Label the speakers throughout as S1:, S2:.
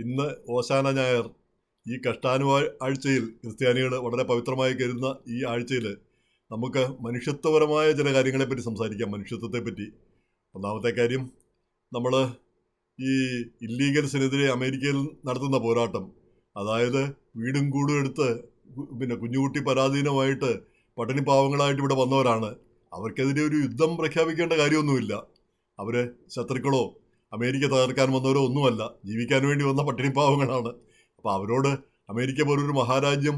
S1: ഇന്ന് ഓശാന ഞായർ. ഈ കഷ്ടാനുവാ ആഴ്ചയിൽ ക്രിസ്ത്യാനികൾ വളരെ പവിത്രമായി കരുതുന്ന ഈ ആഴ്ചയിൽ നമുക്ക് മനുഷ്യത്വപരമായ ചില കാര്യങ്ങളെപ്പറ്റി സംസാരിക്കാം. മനുഷ്യത്വത്തെപ്പറ്റി. ഒന്നാമത്തെ കാര്യം നമ്മൾ ഈ ഇല്ലീഗൽസിനെതിരെ അമേരിക്കയിൽ നടത്തുന്ന പോരാട്ടം അതായത് വീടും കൂടും എടുത്ത് പിന്നെ കുഞ്ഞുകുട്ടി പരാധീനമായിട്ട് പട്ടിണി പാവങ്ങളായിട്ട് ഇവിടെ വന്നവരാണ്. അവർക്കെതിരെ ഒരു യുദ്ധം പ്രഖ്യാപിക്കേണ്ട കാര്യമൊന്നുമില്ല. അവർ ശത്രുക്കളോ അമേരിക്ക തകർക്കാൻ വന്നവരോ ഒന്നുമല്ല. ജീവിക്കാൻ വേണ്ടി വന്ന പട്ടിണി പാവങ്ങളാണ് അപ്പോൾ അവരോട് അമേരിക്ക പോലൊരു മഹാരാജ്യം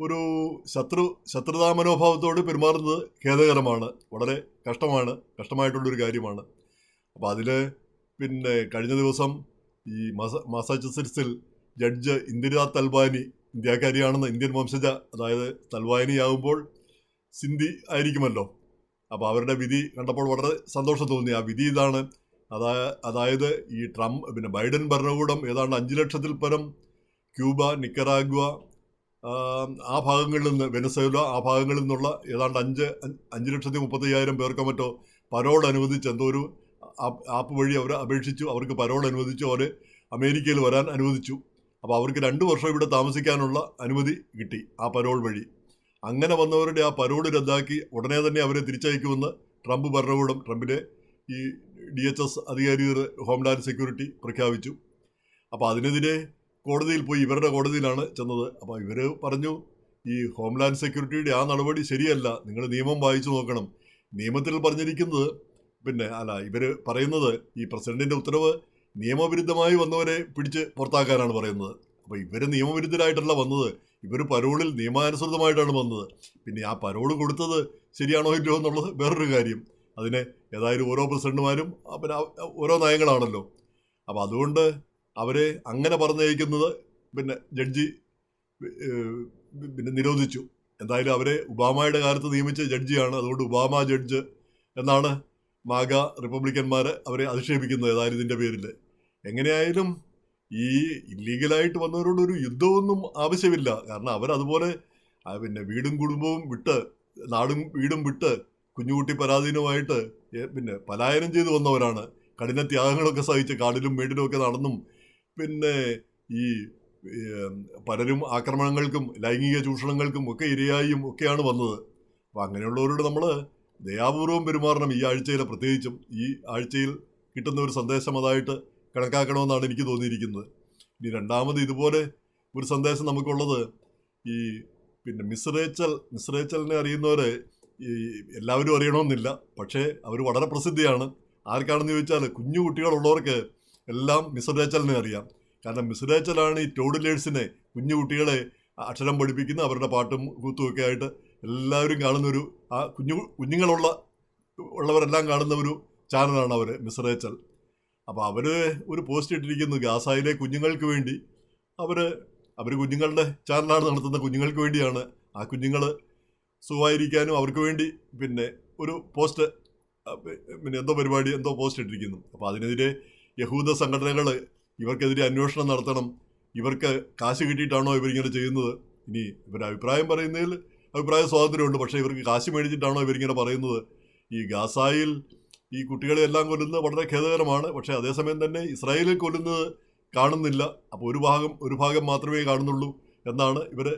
S1: ഒരു ശത്രു ശത്രുതാ മനോഭാവത്തോട് പെരുമാറുന്നത് ഖേദകരമാണ്. വളരെ കഷ്ടമാണ്. കഷ്ടമായിട്ടുള്ളൊരു കാര്യമാണ്. അപ്പോൾ അതിൽ പിന്നെ കഴിഞ്ഞ ദിവസം ഈ മസ മസാച്ചുസെറ്റ്സിൽ ജഡ്ജ് ഇന്ദിരാ തൽവാനി ഇന്ത്യക്കാരിയാണെന്ന് ഇന്ത്യൻ വംശജ അതായത് തൽവാനിയാകുമ്പോൾ സിന്ധി ആയിരിക്കുമല്ലോ. അപ്പോൾ അവരുടെ വിധി കണ്ടപ്പോൾ വളരെ സന്തോഷം തോന്നി. ആ വിധി ഇതാണ്. അതാ അതായത് ഈ ട്രംപ് പിന്നെ ബൈഡൻ ഭരണകൂടം ഏതാണ്ട് അഞ്ച് ലക്ഷത്തിൽ പരം ക്യൂബ നിക്കറാഗ്വ ആ, ഭാഗങ്ങളിൽ നിന്ന് വെനസേല ആ ഭാഗങ്ങളിൽ നിന്നുള്ള ഏതാണ്ട് അഞ്ച് അഞ്ച് ലക്ഷത്തി മുപ്പത്തയ്യായിരം പേർക്കോ മറ്റോ പരോൾ അനുവദിച്ച് എന്തോ ഒരു ആപ്പ് വഴി അവർ അപേക്ഷിച്ചു. അവർക്ക് പരോൾ അനുവദിച്ചു അവർ അമേരിക്കയിൽ വരാൻ അനുവദിച്ചു. അപ്പോൾ അവർക്ക് രണ്ട് വർഷം ഇവിടെ താമസിക്കാനുള്ള അനുമതി കിട്ടി ആ പരോൾ വഴി. അങ്ങനെ വന്നവരുടെ ആ പരോൾ റദ്ദാക്കി ഉടനെ തന്നെ അവരെ തിരിച്ചയക്കുമെന്ന് ട്രംപ് ഭരണകൂടം ട്രംപിന്റെ ഈ ഡി എച്ച് എസ് അധികാരികൾ ഹോംലാൻഡ് സെക്യൂരിറ്റി പ്രഖ്യാപിച്ചു. അപ്പോൾ അതിനെതിരെ കോടതിയിൽ പോയി ഇവരുടെ കോടതിയിലാണ് ചെന്നത്. അപ്പോൾ ഇവർ പറഞ്ഞു ഈ ഹോംലാൻഡ് സെക്യൂരിറ്റിയുടെ ആ നടപടി ശരിയല്ല നിങ്ങൾ നിയമം വായിച്ചു നോക്കണം. നിയമത്തിൽ പറഞ്ഞിരിക്കുന്നത് പിന്നെ അല്ല ഇവർ പറയുന്നത് ഈ പ്രസിഡന്റിന്റെ ഉത്തരവ് നിയമവിരുദ്ധമായി വന്നവരെ പിടിച്ച് പുറത്താക്കാനാണ് പറയുന്നത്. അപ്പോൾ ഇവർ നിയമവിരുദ്ധരായിട്ടല്ല വന്നത്. ഇവർ പരോളിൽ നിയമാനുസൃതമായിട്ടാണ് വന്നത്. പിന്നെ ആ പരോൾ കൊടുത്തത് ശരിയാണോ ഇല്ലയോ എന്നുള്ളത് വേറൊരു കാര്യം. അതിന് ഏതായാലും ഓരോ പ്രസിഡന്റുമാരും പിന്നെ ഓരോ നയങ്ങളാണല്ലോ. അപ്പോൾ അതുകൊണ്ട് അവരെ അങ്ങനെ പറഞ്ഞയക്കുന്നത് പിന്നെ ജഡ്ജി പിന്നെ നിരോധിച്ചു. എന്തായാലും അവരെ ഒബാമയുടെ കാലത്ത് നിയമിച്ച ജഡ്ജിയാണ്. അതുകൊണ്ട് ഒബാമ ജഡ്ജ് എന്നാണ് മാഗ റിപ്പബ്ലിക്കന്മാർ അവരെ അധിക്ഷേപിക്കുന്നത് ഏതായാലും ഇതിന്റെ പേരിൽ എങ്ങനെയായാലും ഈ ഇല്ലീഗലായിട്ട് വന്നവരോട് ഒരു യുദ്ധമൊന്നും ആവശ്യമില്ല. കാരണം അവരതുപോലെ പിന്നെ വീടും കുടുംബവും വിട്ട് നാടും വീടും വിട്ട് കുഞ്ഞുകുട്ടി പരാധീനമായിട്ട് പിന്നെ പലായനം ചെയ്തു വന്നവരാണ്. കഠിന ത്യാഗങ്ങളൊക്കെ സഹിച്ച് കാടിലും മേടിലും ഒക്കെ നടന്നും പിന്നെ ഈ പലരും ആക്രമണങ്ങൾക്കും ലൈംഗിക ചൂഷണങ്ങൾക്കും ഒക്കെ ഇരയായും ഒക്കെയാണ് വന്നത്. അപ്പം അങ്ങനെയുള്ളവരോട് നമ്മൾ ദയാപൂർവം പെരുമാറണം. ഈ ആഴ്ചയിൽ പ്രത്യേകിച്ചും ഈ ആഴ്ചയിൽ കിട്ടുന്ന ഒരു സന്ദേശം അതായിട്ട് കണക്കാക്കണമെന്നാണ് എനിക്ക് തോന്നിയിരിക്കുന്നത്. ഇനി രണ്ടാമത് ഇതുപോലെ ഒരു സന്ദേശം നമുക്കുള്ളത് ഈ പിന്നെ മിസ്റേച്ചൽ മിസ്റേച്ചലിനെ അറിയുന്നവരെ ഈ എല്ലാവരും അറിയണമെന്നില്ല. പക്ഷേ അവർ വളരെ പ്രസിദ്ധിയാണ്. ആർക്കാണെന്ന് ചോദിച്ചാൽ കുഞ്ഞു കുട്ടികളുള്ളവർക്ക് എല്ലാം മിസ്റേച്ചലിനെ അറിയാം. കാരണം മിസ്റേച്ചലാണ് ഈ ടോഡിലേഴ്സിനെ കുഞ്ഞു കുട്ടികളെ അക്ഷരം പഠിപ്പിക്കുന്ന അവരുടെ പാട്ടും കൂത്തും ഒക്കെ ആയിട്ട് എല്ലാവരും കാണുന്നൊരു ആ കുഞ്ഞു കുഞ്ഞുങ്ങളുള്ള ഉള്ളവരെല്ലാം കാണുന്ന ഒരു ചാനലാണ് അവർ മിസ്റേച്ചൽ അപ്പോൾ അവർ ഒരു പോസ്റ്റ് ഇട്ടിരിക്കുന്നു ഗാസായിലെ കുഞ്ഞുങ്ങൾക്ക് വേണ്ടി. അവർ അവർ കുഞ്ഞുങ്ങളുടെ ചാനലാണ് നടത്തുന്ന കുഞ്ഞുങ്ങൾക്ക് വേണ്ടിയാണ് ആ കുഞ്ഞുങ്ങൾ സുഖമായിരിക്കാനും അവർക്ക് വേണ്ടി പിന്നെ ഒരു പോസ്റ്റ് പിന്നെ എന്തോ പരിപാടി എന്തോ പോസ്റ്റ് ഇട്ടിരിക്കുന്നു. അപ്പോൾ അതിനെതിരെ യഹൂദ സംഘടനകൾ ഇവർക്കെതിരെ അന്വേഷണം നടത്തണം. ഇവർക്ക് കാശ് കിട്ടിയിട്ടാണോ ഇവരിങ്ങനെ ചെയ്യുന്നത്? ഇനി ഇവരുടെ അഭിപ്രായം പറയുന്നതിൽ അഭിപ്രായ സ്വാതന്ത്ര്യമുണ്ട്. പക്ഷേ ഇവർക്ക് കാശ് മേടിച്ചിട്ടാണോ ഇവരിങ്ങനെ പറയുന്നത്? ഈ ഗാസായിൽ ഈ കുട്ടികളെ എല്ലാം കൊല്ലുന്നത് വളരെ ഖേദകരമാണ്. പക്ഷേ അതേസമയം തന്നെ ഇസ്രായേലിൽ കൊല്ലുന്നത് കാണുന്നില്ല. അപ്പോൾ ഒരു ഭാഗം ഒരു ഭാഗം മാത്രമേ കാണുന്നുള്ളൂ എന്നാണ് ഇവർ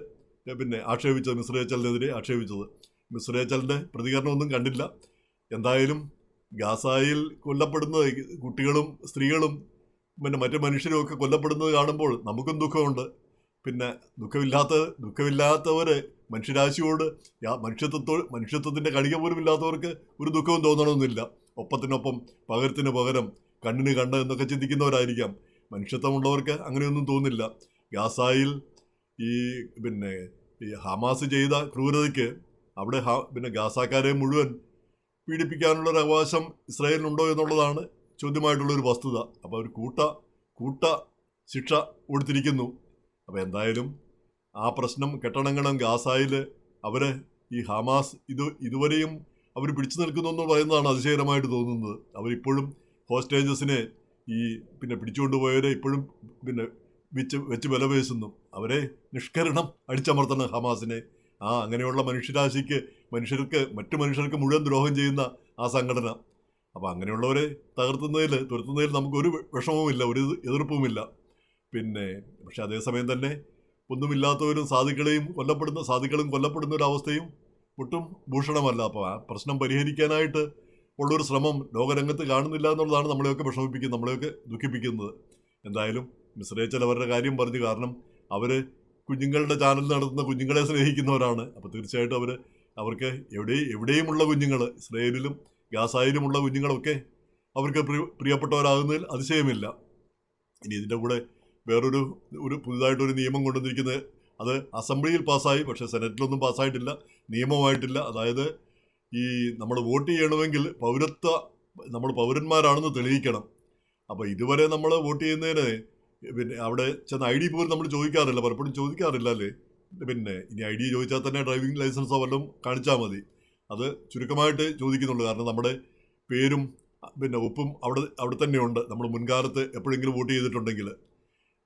S1: പിന്നെ ആക്ഷേപിച്ചത് മിസ്രേച്ചലിനെതിരെ ആക്ഷേപിച്ചത്. മിസ്രേച്ചലിന്റെ പ്രതികരണമൊന്നും കണ്ടില്ല. എന്തായാലും ഗാസായിൽ കൊല്ലപ്പെടുന്ന കുട്ടികളും സ്ത്രീകളും പിന്നെ മറ്റു മനുഷ്യരും ഒക്കെ കൊല്ലപ്പെടുന്നത് കാണുമ്പോൾ നമുക്കും ദുഃഖമുണ്ട്. പിന്നെ ദുഃഖമില്ലാത്ത ദുഃഖമില്ലാത്തവർ മനുഷ്യരാശിയോട് മനുഷ്യത്വത്തോ മനുഷ്യത്വത്തിന്റെ കണിക പോലും ഇല്ലാത്തവർക്ക് ഒരു ദുഃഖവും തോന്നണമെന്നില്ല ഒപ്പത്തിനൊപ്പം പകരത്തിന് പകരം കണ്ണിന് കണ്ണ് എന്നൊക്കെ ചിന്തിക്കുന്നവരായിരിക്കാം. മനുഷ്യത്വമുള്ളവർക്ക് അങ്ങനെയൊന്നും തോന്നില്ല. ഗാസായിൽ ഈ പിന്നെ ഈ ഹമാസ് ചെയ്ത ക്രൂരതയ്ക്ക് അവിടെ പിന്നെ ഗാസാക്കാരെ മുഴുവൻ പീഡിപ്പിക്കാനുള്ള ഒരു അവകാശം ഇസ്രായേലിനുണ്ടോ എന്നുള്ളതാണ് ചോദ്യമായിട്ടുള്ളൊരു വസ്തുത. അപ്പോൾ ഒരു കൂട്ട കൂട്ട ശിക്ഷ കൊടുത്തിരിക്കുന്നു. അപ്പോൾ എന്തായാലും ആ പ്രശ്നം കെട്ടണങ്ങണം ഗാസായിൽ അവർ ഈ ഹമാസ് ഇത് ഇതുവരെയും അവർ പിടിച്ചു നിൽക്കുന്നു എന്ന് പറയുന്നതാണ് അതിശയകരമായിട്ട് തോന്നുന്നത്. അവരിപ്പോഴും ഹോസ്റ്റേജസിനെ ഈ പിന്നെ പിടിച്ചുകൊണ്ടുപോയവരെ ഇപ്പോഴും പിന്നെ വെച്ച് വെച്ച് വിലപേശുന്നു. അവരെ നിഷ്കരണം അടിച്ചമർത്തണം ഹമാസിനെ. ആ അങ്ങനെയുള്ള മനുഷ്യരാശിക്ക് മനുഷ്യർക്ക് മറ്റു മനുഷ്യർക്ക് മുഴുവൻ ദ്രോഹം ചെയ്യുന്ന ആ സംഘടന. അപ്പോൾ അങ്ങനെയുള്ളവരെ തകർത്തുന്നതിൽ തുരത്തുന്നതിൽ നമുക്കൊരു വിഷമവുമില്ല ഒരു എതിർപ്പുമില്ല. പിന്നെ പക്ഷെ അതേസമയം തന്നെ ഒന്നുമില്ലാത്തവരും സാധുക്കളെയും കൊല്ലപ്പെടുന്ന സാധുക്കളും കൊല്ലപ്പെടുന്ന ഒരു അവസ്ഥയും ഒട്ടും ഭൂഷണമല്ല. അപ്പോൾ ആ പ്രശ്നം പരിഹരിക്കാനായിട്ട് ഉള്ളൊരു ശ്രമം ലോകരംഗത്ത് കാണുന്നില്ല എന്നുള്ളതാണ് നമ്മളെയൊക്കെ വിഷമിപ്പിക്കുന്നത് നമ്മളെയൊക്കെ ദുഃഖിപ്പിക്കുന്നത്. എന്തായാലും മിശ്രേച്ചൽ അവരുടെ കാര്യം പറഞ്ഞു. കാരണം അവർ കുഞ്ഞുങ്ങളുടെ ചാനൽ നടത്തുന്ന കുഞ്ഞുങ്ങളെ സ്നേഹിക്കുന്നവരാണ്. അപ്പോൾ തീർച്ചയായിട്ടും അവർ അവർക്ക് എവിടെ എവിടെയുമുള്ള കുഞ്ഞുങ്ങൾ ഇസ്രയേലിലും ഗാസായിലുമുള്ള കുഞ്ഞുങ്ങളൊക്കെ അവർക്ക് പ്രിയ പ്രിയപ്പെട്ടവരാകുന്നതിൽ അതിശയമില്ല. ഇനി ഇതിന്റെ കൂടെ വേറൊരു ഒരു പുതുതായിട്ടൊരു നിയമം കൊണ്ടുവന്നിരിക്കുന്നത് അത് അസംബ്ലിയിൽ പാസ്സായി പക്ഷേ സെനറ്റിലൊന്നും പാസ്സായിട്ടില്ല നിയമമായിട്ടില്ല അതായത് ഈ നമ്മൾ വോട്ട് ചെയ്യണമെങ്കിൽ പൗരത്വ നമ്മൾ പൗരന്മാരാണെന്ന് തെളിയിക്കണം. അപ്പോൾ ഇതുവരെ നമ്മൾ വോട്ട് ചെയ്യുന്നതിന് പിന്നെ അവിടെ ചെന്ന് ഐ ഡി പോലും നമ്മൾ ചോദിക്കാറില്ല പലപ്പോഴും ചോദിക്കാറില്ല അല്ലേ? പിന്നെ ഇനി ഐ ഡി ചോദിച്ചാൽ തന്നെ ഡ്രൈവിംഗ് ലൈസൻസോ വല്ലതും കാണിച്ചാൽ മതി. അത് ചുരുക്കമായിട്ട് ചോദിക്കുന്നുള്ളൂ. കാരണം നമ്മുടെ പേരും പിന്നെ ഒപ്പും അവിടെ അവിടെ തന്നെയുണ്ട്. നമ്മൾ മുൻകാലത്ത് എപ്പോഴെങ്കിലും വോട്ട് ചെയ്തിട്ടുണ്ടെങ്കിൽ.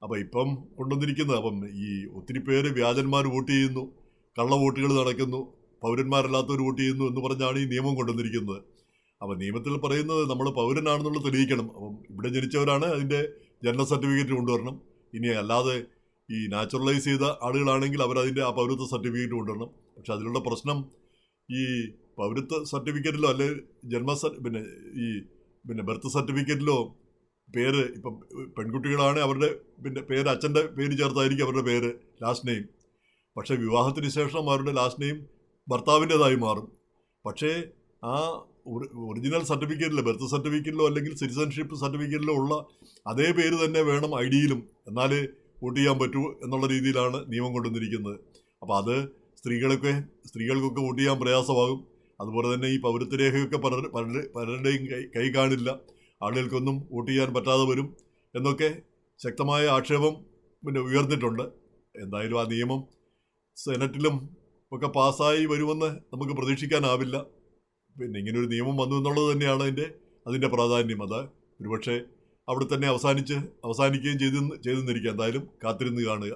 S1: അപ്പോൾ ഇപ്പം കൊണ്ടുവന്നിരിക്കുന്നത് അപ്പം ഈ ഒത്തിരി പേര് വ്യാജന്മാർ വോട്ട് ചെയ്യുന്നു കള്ള വോട്ടുകൾ നടക്കുന്നു പൗരന്മാരല്ലാത്തവർ വോട്ട് ചെയ്യുന്നു എന്ന് പറഞ്ഞാണ് ഈ നിയമം കൊണ്ടുവന്നിരിക്കുന്നത്. അപ്പോൾ നിയമത്തിൽ പറയുന്നത് നമ്മൾ പൗരനാണെന്നുള്ളത് തെളിയിക്കണം. അപ്പം ഇവിടെ ജനിച്ചവരാണ് അതിന്റെ ജനന സർട്ടിഫിക്കറ്റ് കൊണ്ടുവരണം. ഇനി അല്ലാതെ ഈ നാച്ചുറലൈസ് ചെയ്ത ആളുകളാണെങ്കിൽ അവരതിന്റെ ആ പൗരത്വ സർട്ടിഫിക്കറ്റ് കൊണ്ടുവരണം. പക്ഷെ അതിലുള്ള പ്രശ്നം ഈ പൗരത്വ സർട്ടിഫിക്കറ്റിലോ അല്ലെ ജന്മ പിന്നെ ഈ പിന്നെ ബർത്ത് സർട്ടിഫിക്കറ്റിലോ പേര് ഇപ്പം പെൺകുട്ടികളാണ് അവരുടെ പിന്നെ പേര് അച്ഛന്റെ പേര് ചേർത്തായിരിക്കും അവരുടെ പേര് ലാസ്റ്റ് നെയിം പക്ഷേ വിവാഹത്തിന് ശേഷം അവരുടെ ലാസ്റ്റ് നെയിം ഭർത്താവിന്റേതായി മാറും. പക്ഷേ ആ ഒറിജിനൽ സർട്ടിഫിക്കറ്റിൽ ബർത്ത് സർട്ടിഫിക്കറ്റിലോ അല്ലെങ്കിൽ സിറ്റിസൺഷിപ്പ് സർട്ടിഫിക്കറ്റിലോ ഉള്ള അതേ പേര് തന്നെ വേണം ഐ ഡിയിലും എന്നാലേ വോട്ട് ചെയ്യാൻ പറ്റൂ എന്നുള്ള രീതിയിലാണ് നിയമം കൊണ്ടുവന്നിരിക്കുന്നത്. അപ്പോൾ അത് സ്ത്രീകളൊക്കെ സ്ത്രീകൾക്കൊക്കെ വോട്ട് ചെയ്യാൻ പ്രയാസമാകും. അതുപോലെ തന്നെ ഈ പൗരത്വ രേഖയൊക്കെ പലർ പലരുടെയും കൈ കൈ കാണില്ല. ആളുകൾക്കൊന്നും വോട്ട് ചെയ്യാൻ പറ്റാതെ വരും എന്നൊക്കെ ശക്തമായ ആക്ഷേപം പിന്നെ ഉയർന്നിട്ടുണ്ട്. എന്തായാലും ആ നിയമം സെനറ്റിലും ഒക്കെ പാസ്സായി വരുമെന്ന് നമുക്ക് പ്രതീക്ഷിക്കാനാവില്ല. പിന്നെ ഇങ്ങനെ ഒരു നിയമം വന്നു എന്നുള്ളത് തന്നെയാണ് അതിന്റെ അതിന്റെ പ്രാധാന്യം. അത് ഒരുപക്ഷെ അവിടെ തന്നെ അവസാനിച്ച് അവസാനിക്കുകയും ചെയ്തു ചെയ്തെന്നിരിക്കുക എന്തായാലും കാത്തിരുന്ന് കാണുക.